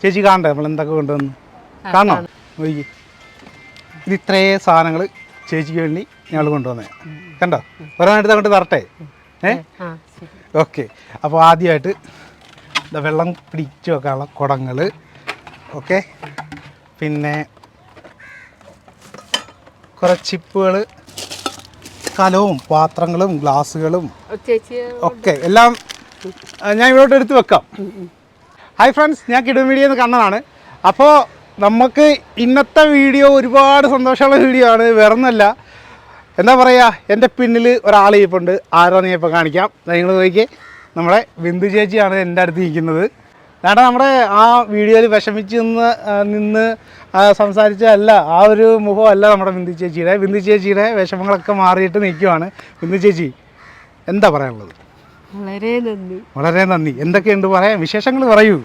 ചേച്ചി കാണണ്ടേ? നമ്മൾ എന്തൊക്കെ കൊണ്ടുവന്നു? കാണോ. നോക്കി. ഇത് ഇത്രേ സാധനങ്ങൾ ചേച്ചിക്ക് വേണ്ടി ഞങ്ങൾ കൊണ്ടുവന്നേ. കണ്ടോ? ഒരെണ്ണം അങ്ങോട്ട് തരട്ടെ ഏ? ഓക്കെ. അപ്പോൾ ആദ്യമായിട്ട് ഇതാ വെള്ളം പിടിച്ചു വെക്കാനുള്ള കുടങ്ങൾ. ഓക്കെ. പിന്നെ കുറച്ച് ചിപ്പുകൾ കലവും പാത്രങ്ങളും ഗ്ലാസ്സുകളും. ഒക്കെ എല്ലാം ഞാൻ ഇവിടോട്ട് എടുത്ത് വെക്കാം. ഹായ് ഫ്രണ്ട്സ് ഞാൻ കിടും വീഡിയോ എന്ന് കണ്ണനാണ്. അപ്പോൾ നമുക്ക് ഇന്നത്തെ വീഡിയോ ഒരുപാട് സന്തോഷമുള്ള വീഡിയോ ആണ് വേറൊന്നല്ല എന്താ പറയുക എന്റെ പിന്നിൽ ഒരാൾ ഇരിപ്പുണ്ട്. ആരാന്ന് ഞാൻ ഇപ്പോൾ കാണിക്കാം. നിങ്ങൾ നോക്കി നമ്മുടെ ബിന്ദു ചേച്ചിയാണ് എന്റെ അടുത്ത് നിൽക്കുന്നത് കാരണം നമ്മുടെ ആ വീഡിയോയിൽ വിഷമിച്ച് നിന്ന് നിന്ന് സംസാരിച്ചതല്ല ആ ഒരു മുഖമല്ല നമ്മുടെ ബിന്ദു ചേച്ചിയുടെ. ബിന്ദു ചേച്ചിയുടെ വിഷമങ്ങളൊക്കെ മാറിയിട്ട് നിൽക്കുവാണ്. ബിന്ദു ചേച്ചി എന്താ പറയാനുള്ളത്? വളരെ നന്ദി. വളരെ നന്ദി. എന്തൊക്കെയുണ്ട് പറയാൻ? വിശേഷങ്ങൾ പറയൂ.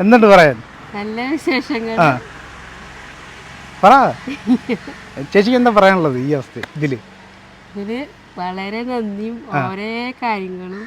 എന്തുണ്ട് പറയാൻ? നല്ല വിശേഷങ്ങൾ. ആ പറ. ചേച്ചിക്ക് എന്താ പറയാനുള്ളത് ഈ അവസ്ഥ ഇതിൽ? ഇതിൽ വളരെ നന്ദിയും ഓരോ കാര്യങ്ങളും.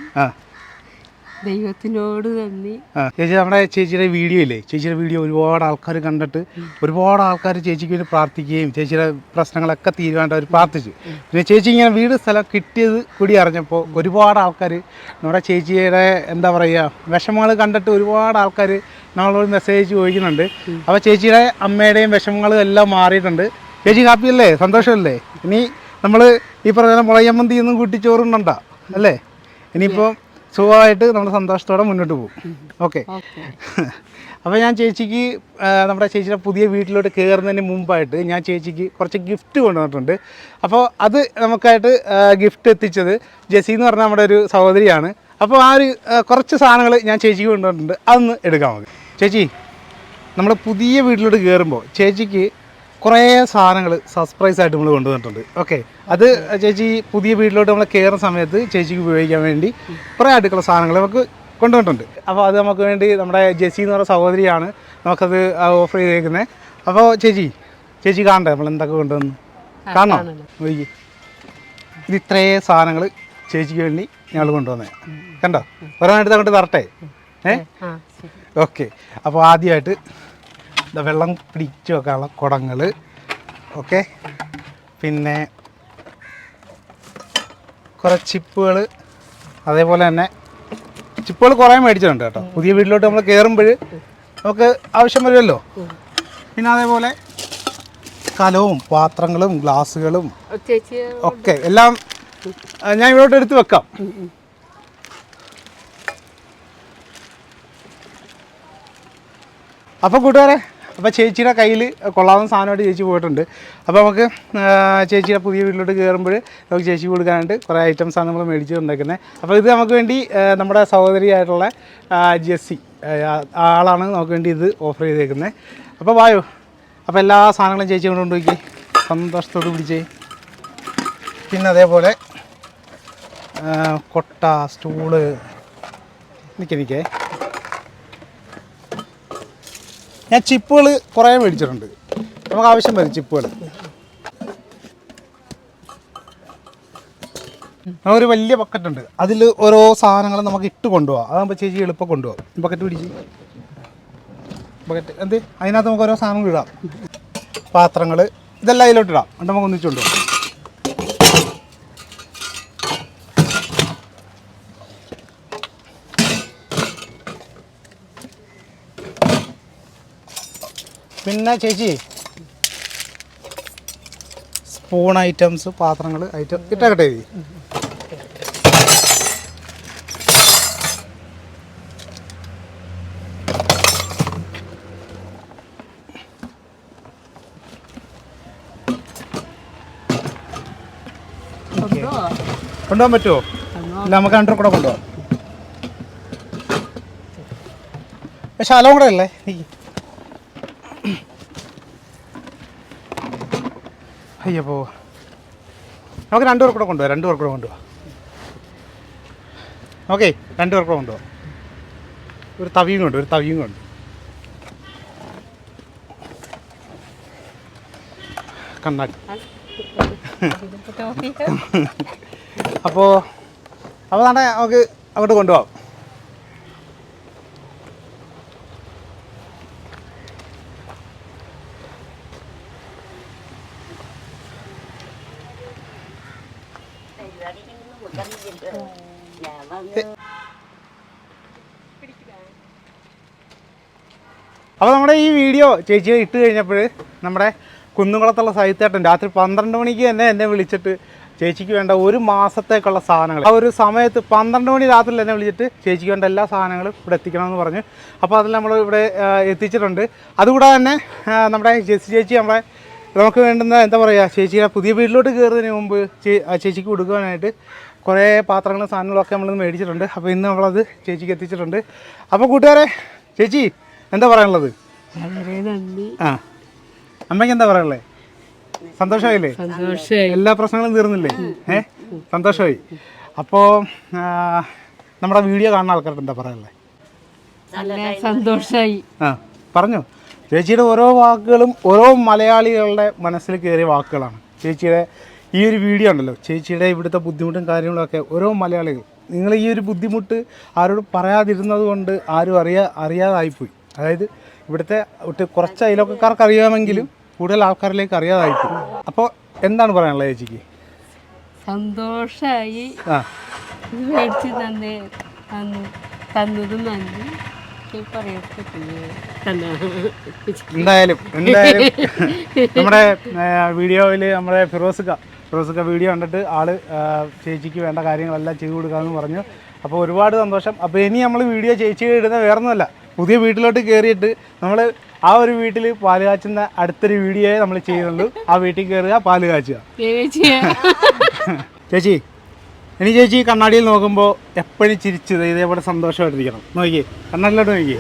ദൈവത്തിനോട് നന്ദി. ചേച്ചി നമ്മുടെ ചേച്ചിയുടെ വീഡിയോ ഇല്ലേ? ചേച്ചിയുടെ വീഡിയോ ഒരുപാട് ആൾക്കാർ കണ്ടിട്ട് ഒരുപാട് ആൾക്കാർ ചേച്ചിക്ക് വേണ്ടി പ്രാർത്ഥിക്കുകയും ചേച്ചിയുടെ പ്രശ്നങ്ങളൊക്കെ തീരുവാനായിട്ട് അവർ പ്രാർത്ഥിച്ചു. പിന്നെ ചേച്ചി ഇങ്ങനെ വീട് സ്ഥലം കിട്ടിയത് കൂടി അറിഞ്ഞപ്പോൾ ഒരുപാട് ആൾക്കാർ നമ്മുടെ ചേച്ചിയുടെ എന്താ പറയുക വിഷമങ്ങൾ കണ്ടിട്ട് ഒരുപാട് ആൾക്കാർ നമ്മളോട് മെസ്സേജ് ചോദിക്കുന്നുണ്ട്. അപ്പോൾ ചേച്ചിയുടെ അമ്മയുടെയും വിഷമങ്ങളും എല്ലാം മാറിയിട്ടുണ്ട്. ചേച്ചി കാപ്പിയല്ലേ സന്തോഷമല്ലേ? ഇനി നമ്മൾ ഈ പറഞ്ഞ മുളയമ്മന്തി ഒന്നും കൂട്ടിച്ചോറുണ്ടോ അല്ലേ? ഇനിയിപ്പോൾ സുഖമായിട്ട് നമ്മൾ സന്തോഷത്തോടെ മുന്നോട്ട് പോകും. ഓക്കെ. ഓക്കെ. അപ്പോൾ ഞാൻ ചേച്ചിക്ക് നമ്മുടെ ചേച്ചിയുടെ പുതിയ വീട്ടിലോട്ട് കയറുന്നതിന് മുമ്പായിട്ട് ഞാൻ ചേച്ചിക്ക് കുറച്ച് ഗിഫ്റ്റ് കൊണ്ടുവന്നിട്ടുണ്ട്. അപ്പോൾ അത് നമുക്കായിട്ട് ഗിഫ്റ്റ് എത്തിച്ചത് ജെസി എന്ന് പറഞ്ഞ നമ്മുടെ ഒരു സഹോദരിയാണ്. അപ്പോൾ ആ ഒരു കുറച്ച് സാധനങ്ങൾ ഞാൻ ചേച്ചിക്ക് കൊണ്ടുവന്നിട്ടുണ്ട്. അതൊന്ന് എടുക്കാം നമുക്ക്. ചേച്ചി നമ്മൾ പുതിയ വീട്ടിലോട്ട് കയറുമ്പോൾ ചേച്ചിക്ക് കുറേ സാധനങ്ങൾ സർപ്രൈസ് ആയിട്ട് നമ്മൾ കൊണ്ടുവന്നിട്ടുണ്ട്. ഓക്കെ അത് ചേച്ചി പുതിയ വീട്ടിലോട്ട് നമ്മൾ കയറുന്ന സമയത്ത് ചേച്ചിക്ക് ഉപയോഗിക്കാൻ വേണ്ടി കുറേ അടുക്കള സാധനങ്ങൾ നമുക്ക് കൊണ്ടുവന്നിട്ടുണ്ട്. അപ്പോൾ അത് നമുക്ക് വേണ്ടി നമ്മുടെ ജെസി എന്ന് പറയുന്ന സഹോദരിയാണ് നമുക്കത് ഓഫർ ചെയ്തേക്കുന്നത് അപ്പോൾ ചേച്ചി ചേച്ചി കാണണ്ടേ? നമ്മൾ എന്തൊക്കെ കൊണ്ടുവന്ന്? കാണണോ? നോക്കി. ഇത് ഇത്രേ സാധനങ്ങൾ ചേച്ചിക്ക് വേണ്ടി ഞങ്ങൾ കൊണ്ടുവന്നേ. കണ്ടോ? ഒരെണ്ണം എടുത്ത് അങ്ങോട്ട് തരട്ടെ? ഏ? ഓക്കെ അപ്പോൾ ആദ്യമായിട്ട് വെള്ളം പിടിച്ചു വെക്കാനുള്ള കുടങ്ങൾ ഓക്കെ? പിന്നെ കുറേ ചിപ്പുകൾ അതേപോലെ തന്നെ ചിപ്പുകൾ കുറേ മേടിച്ചിട്ടുണ്ട് കേട്ടോ. പുതിയ വീട്ടിലോട്ട് നമ്മൾ കയറുമ്പോൾ നമുക്ക് ആവശ്യം വരുമല്ലോ. പിന്നെ അതേപോലെ കലവും പാത്രങ്ങളും ഗ്ലാസ്സുകളും ഒക്കെ എല്ലാം ഞാൻ ഇവിടോട്ട് എടുത്ത് വെക്കാം. അപ്പോൾ കൂട്ടുകാരെ അപ്പോൾ ചേച്ചിയുടെ കയ്യിൽ കൊള്ളാവുന്ന സാധനമായിട്ട് ചേച്ചി പോയിട്ടുണ്ട്. അപ്പോൾ നമുക്ക് ചേച്ചിയുടെ പുതിയ വീട്ടിലോട്ട് കയറുമ്പോൾ നമുക്ക് ചേച്ചി കൊടുക്കാനായിട്ട് കുറേ ഐറ്റംസാണ് നമ്മൾ മേടിച്ചിട്ടുണ്ടാക്കുന്നത് അപ്പോൾ ഇത് നമുക്ക് വേണ്ടി നമ്മുടെ സഹോദരിയായിട്ടുള്ള ജെസ്സി ആളാണ് നമുക്ക് വേണ്ടി ഇത് ഓഫർ ചെയ്തേക്കുന്നത് അപ്പോൾ വായോ അപ്പോൾ എല്ലാ സാധനങ്ങളും ചേച്ചി കൊണ്ട് നോക്കി സന്തോഷത്തോട് പിടിച്ചേ. പിന്നെ അതേപോലെ കൊട്ട സ്റ്റൂൾ നിൽക്കേ നിൽക്കേ ഞാൻ ചിപ്പുകൾ കുറേ മേടിച്ചിട്ടുണ്ട്. നമുക്ക് ആവശ്യം വരും ചിപ്പുകൾ. ഒരു വലിയ ബക്കറ്റ് ഉണ്ട്. അതിൽ ഓരോ സാധനങ്ങൾ നമുക്ക് ഇട്ട് കൊണ്ടുപോകാം അതാകുമ്പോൾ ചേച്ചി എളുപ്പം കൊണ്ടുപോകാം ബക്കറ്റ് പിടിച്ച്. ബക്കറ്റ് എന്ത്? അതിനകത്ത് നമുക്ക് ഓരോ സാധനങ്ങൾ ഇടാം. പാത്രങ്ങൾ ഇതെല്ലാം അതിലോട്ട് ഇടാം. എന്നിട്ട് നമുക്ക് ഒന്നിച്ചു കൊണ്ടുപോകാം പിന്നെ ചേച്ചി സ്പൂൺ ഐറ്റംസ് പാത്രങ്ങൾ ഐറ്റം ഇട്ടേക്കട്ടെ ചേച്ചി കൊണ്ടുപോകാൻ പറ്റുമോ? ഇല്ല നമുക്ക് അണ്ടർ കൂടെ കൊണ്ടുപോകാം. പക്ഷെ അലോ കൂടെ അല്ലേ? അയ്യപ്പോ നമുക്ക് രണ്ടു പേർക്കൂടെ കൂടെ കൊണ്ടുപോകാം രണ്ടു പേർക്കൂടെ കൂടെ കൊണ്ടുപോകാം ഓക്കെ രണ്ടു പേർക്കൂടെ കൂടെ കൊണ്ടുപോകാം ഒരു തവിയും കൊണ്ട് ഒരു തവിയും കൊണ്ട്. കണ്ണാടി. അപ്പോൾ അപ്പോൾ നാട്ടെ നമുക്ക് അങ്ങോട്ട് കൊണ്ടുപോകാം അപ്പോൾ നമ്മുടെ ഈ വീഡിയോ ചേച്ചി ഇട്ട് കഴിഞ്ഞപ്പോൾ നമ്മുടെ കുന്നുകുളത്തുള്ള സാഹിത്യേട്ടൻ രാത്രി പന്ത്രണ്ട് മണിക്ക് തന്നെ എന്നെ വിളിച്ചിട്ട് ചേച്ചിക്ക് വേണ്ട ഒരു മാസത്തേക്കുള്ള സാധനങ്ങൾ. ആ ഒരു സമയത്ത് പന്ത്രണ്ട് മണി രാത്രി എന്നെ വിളിച്ചിട്ട് ചേച്ചിക്ക് വേണ്ട എല്ലാ സാധനങ്ങളും ഇവിടെ എത്തിക്കണമെന്ന് പറഞ്ഞു. അപ്പോൾ അതിൽ നമ്മൾ ഇവിടെ എത്തിച്ചിട്ടുണ്ട്. അതുകൂടാതെ തന്നെ നമ്മുടെ ജെസ്സി ചേച്ചി നമ്മളെ നമുക്ക് വേണ്ടുന്ന എന്താ പറയുക ചേച്ചിയുടെ പുതിയ വീട്ടിലോട്ട് കയറുന്നതിന് മുമ്പ് ചേച്ചിക്ക് കൊടുക്കുവാനായിട്ട് കുറേ പാത്രങ്ങളും സാധനങ്ങളൊക്കെ നമ്മൾ മേടിച്ചിട്ടുണ്ട്. അപ്പോൾ ഇന്ന് നമ്മളത് ചേച്ചിക്ക് എത്തിച്ചിട്ടുണ്ട്. അപ്പോൾ കൂട്ടുകാരെ ചേച്ചി എന്താ പറയാനുള്ളത്? ആ. അമ്മയ്ക്ക് എന്താ പറയാനുള്ളത് സന്തോഷമായില്ലേ? സന്തോഷമായി. എല്ലാ പ്രശ്നങ്ങളും തീർന്നില്ലേ? ഏ? സന്തോഷമായി. അപ്പോൾ നമ്മുടെ വീഡിയോ കാണുന്ന ആൾക്കാർക്ക് എന്താ പറയാനുള്ളത് സന്തോഷമായി. ആ പറഞ്ഞു. ചേച്ചിയുടെ ഓരോ വാക്കുകളും ഓരോ മലയാളികളുടെ മനസ്സിൽ കയറിയ വാക്കുകളാണ്. ചേച്ചിയുടെ ഈ ഒരു വീഡിയോ ഉണ്ടല്ലോ. ചേച്ചിയുടെ ഇവിടുത്തെ ബുദ്ധിമുട്ടും കാര്യങ്ങളൊക്കെ ഓരോ മലയാളികൾ. നിങ്ങൾ ഈ ഒരു ബുദ്ധിമുട്ട് ആരോട് പറയാതിരുന്നത് കൊണ്ട് ആരും അറിയാ അറിയാതായിപ്പോയി. അതായത് ഇവിടുത്തെ കുറച്ച് അയലൊക്കെക്കാർക്ക് അറിയാമെങ്കിലും കൂടുതൽ ആൾക്കാരിലേക്ക് അറിയാതായിപ്പോയി. അപ്പോൾ എന്താണ് പറയാനുള്ളത് ചേച്ചിക്ക്? സന്തോഷമായി ആ. ഇത് മേടിച്ച് തന്നെ തന്നു തന്നതും നന്ദി. എന്തായാലും എന്തായാലും നമ്മുടെ വീഡിയോയിൽ നമ്മുടെ ഫിറോസുക്ക ഫിറോസുക്ക വീഡിയോ കണ്ടിട്ട് ആൾ ചേച്ചിക്ക് വേണ്ട കാര്യങ്ങളെല്ലാം ചെയ്തു കൊടുക്കാമെന്ന് പറഞ്ഞു. അപ്പോൾ ഒരുപാട് സന്തോഷം. അപ്പോൾ ഇനി നമ്മൾ വീഡിയോ ചേച്ചി ഇടുന്ന വേറൊന്നുമല്ല. പുതിയ വീട്ടിലോട്ട് കയറിയിട്ട് നമ്മൾ ആ ഒരു വീട്ടിൽ പാൽ കാച്ചുന്ന അടുത്തൊരു വീഡിയോയെ നമ്മൾ ചെയ്യുന്നുള്ളൂ. ആ വീട്ടിൽ കയറുക പാൽ കാച്ചുക. ചേച്ചി ഇനി ചേച്ചി കണ്ണാടിയിൽ നോക്കുമ്പോൾ എപ്പോഴും ചിരിച്ചത് ഇതേപോലെ സന്തോഷമായിട്ടിരിക്കണം. നോക്കി കണ്ണാടിയിലോട്ട് നോക്കി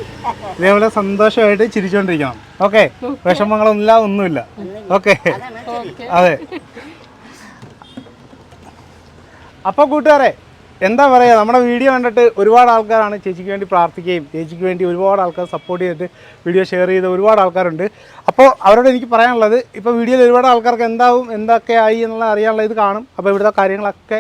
ഇതേപോലെ സന്തോഷമായിട്ട് ചിരിച്ചുകൊണ്ടിരിക്കണം ഓക്കെ വിഷമങ്ങളൊന്നുമില്ല ഒന്നുമില്ല. ഓക്കെ അതെ. അപ്പോൾ കൂട്ടുകാരെ എന്താ പറയുക നമ്മുടെ വീഡിയോ കണ്ടിട്ട് ഒരുപാട് ആൾക്കാരാണ് ചേച്ചിക്ക് വേണ്ടി പ്രാർത്ഥിക്കുകയും ചേച്ചിക്ക് വേണ്ടി ഒരുപാട് ആൾക്കാർ സപ്പോർട്ട് ചെയ്തിട്ട് വീഡിയോ ഷെയർ ചെയ്ത ഒരുപാട് ആൾക്കാരുണ്ട്. അപ്പോൾ അവരോട് എനിക്ക് പറയാനുള്ളത് ഇപ്പോൾ വീഡിയോയിൽ ഒരുപാട് ആൾക്കാർക്ക് എന്താവും എന്തൊക്കെ ആയി എന്നുള്ളത് അറിയാനുള്ള ഇത് കാണും. അപ്പോൾ ഇവിടുത്തെ കാര്യങ്ങളൊക്കെ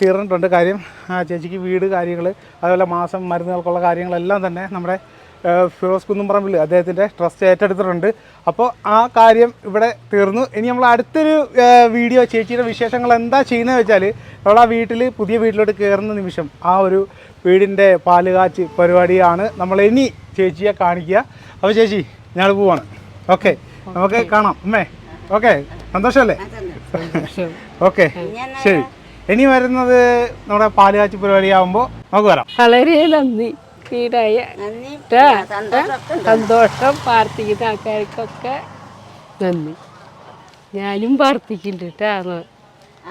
തീർന്നിട്ടുണ്ട്. കാര്യം ചേച്ചിക്ക് വീട് കാര്യങ്ങൾ അതുപോലെ മാസം മരുന്നുകൾക്കുള്ള കാര്യങ്ങളെല്ലാം തന്നെ നമ്മുടെ ഫിറോസ് കുന്നുംപറമ്പിൽ അദ്ദേഹത്തിന്റെ ട്രസ്റ്റ് ഏറ്റെടുത്തിട്ടുണ്ട്. അപ്പോൾ ആ കാര്യം ഇവിടെ തീർന്നു. ഇനി നമ്മൾ അടുത്തൊരു വീഡിയോ ചേച്ചിയുടെ വിശേഷങ്ങൾ എന്താ ചെയ്യുന്നത് വെച്ചാൽ നമ്മൾ ആ വീട്ടിൽ പുതിയ വീട്ടിലോട്ട് കയറുന്ന നിമിഷം ആ ഒരു വീടിന്റെ പാലുകാച്ച് പരിപാടിയാണ് നമ്മൾ ഇനി ചേച്ചിയെ കാണിക്കുക. അപ്പോൾ ചേച്ചി ഞങ്ങൾ പോവാണ്. ഓക്കെ നമുക്ക് കാണാം. അമ്മേ ഓക്കെ സന്തോഷമല്ലേ? ഓക്കെ ശരി. ഇനി വരുന്നത് നമ്മുടെ പാലുകാച്ച് പരിപാടി ആകുമ്പോൾ നമുക്ക് വരാം. വളരെ നന്ദി. ട്ടാ. സന്തോഷം പ്രാർത്ഥിക്കുന്ന ആൾക്കാർക്കൊക്കെ നന്ദി. ഞാനും പ്രാർത്ഥിക്കുന്നുണ്ട് കേട്ടോ